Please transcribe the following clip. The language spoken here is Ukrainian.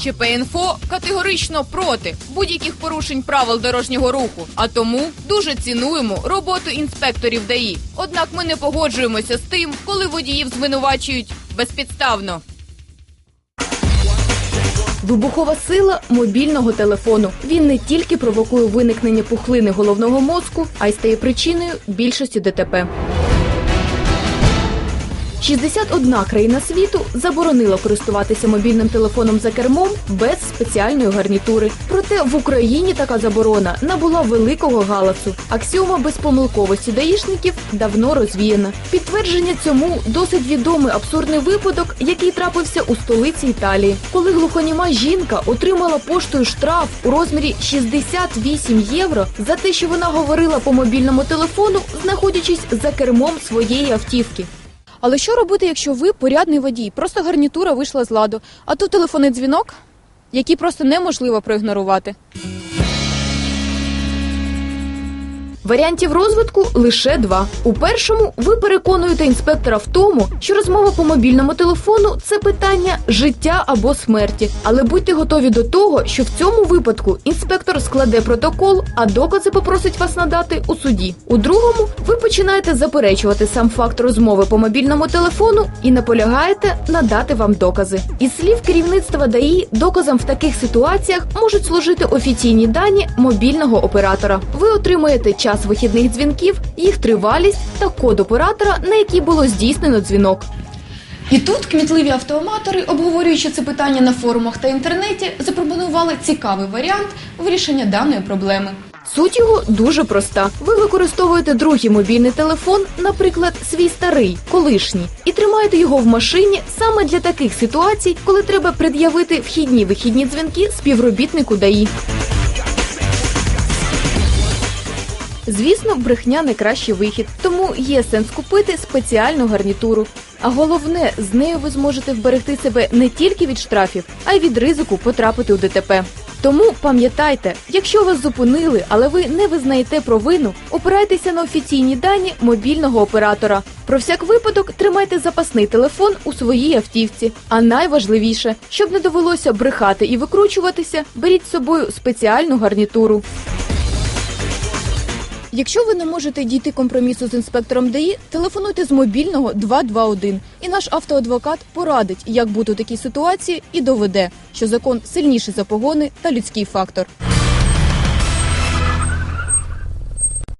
ДТЧП-інфо категорично проти будь-яких порушень правил дорожнього руху, а тому дуже цінуємо роботу інспекторів ДАІ. Однак ми не погоджуємося з тим, коли водіїв звинувачують безпідставно. Вибухова сила мобільного телефону. Він не тільки провокує виникнення пухлини головного мозку, а й стає причиною більшості ДТП. 61 країна світу заборонила користуватися мобільним телефоном за кермом без спеціальної гарнітури. Проте в Україні така заборона набула великого галасу. Аксіома безпомилковості даїшників давно розвіяна. Підтвердження цьому досить відомий абсурдний випадок, який трапився у столиці Італії, коли глухоніма жінка отримала поштою штраф у розмірі 68 євро за те, що вона говорила по мобільному телефону, знаходячись за кермом своєї автівки. Але що робити, якщо ви порядний водій? Просто гарнітура вийшла з ладу, а тут телефонний дзвінок, який просто неможливо проігнорувати. Варіантів розвитку лише два. У першому ви переконуєте інспектора в тому, що розмова по мобільному телефону це питання життя або смерті. Але будьте готові до того, що в цьому випадку інспектор складе протокол, а докази попросить вас надати у суді. У другому ви починаєте заперечувати сам факт розмови по мобільному телефону і наполягаєте надати вам докази. Із слів керівництва ДАІ, доказом в таких ситуаціях можуть служити офіційні дані мобільного оператора. Ви отримуєте час вихідних дзвінків, їх тривалість та код оператора, на який було здійснено дзвінок. І тут кмітливі автоаматори, обговорюючи це питання на форумах та інтернеті, запропонували цікавий варіант вирішення даної проблеми. Суть його дуже проста. Ви використовуєте другий мобільний телефон, наприклад, свій старий, колишній, і тримаєте його в машині саме для таких ситуацій, коли треба пред'явити вхідні вихідні дзвінки співробітнику ДАІ. Звісно, брехня не кращий вихід, тому є сенс купити спеціальну гарнітуру. А головне, з нею ви зможете вберегти себе не тільки від штрафів, а й від ризику потрапити у ДТП. Тому пам'ятайте, якщо вас зупинили, але ви не визнаєте провину, опирайтеся на офіційні дані мобільного оператора. Про всяк випадок тримайте запасний телефон у своїй автівці. А найважливіше, щоб не довелося брехати і викручуватися, беріть з собою спеціальну гарнітуру. Якщо ви не можете дійти компромісу з інспектором ДАІ, телефонуйте з мобільного 221, і наш автоадвокат порадить, як бути у такій ситуації, і доведе, що закон сильніший за погони та людський фактор.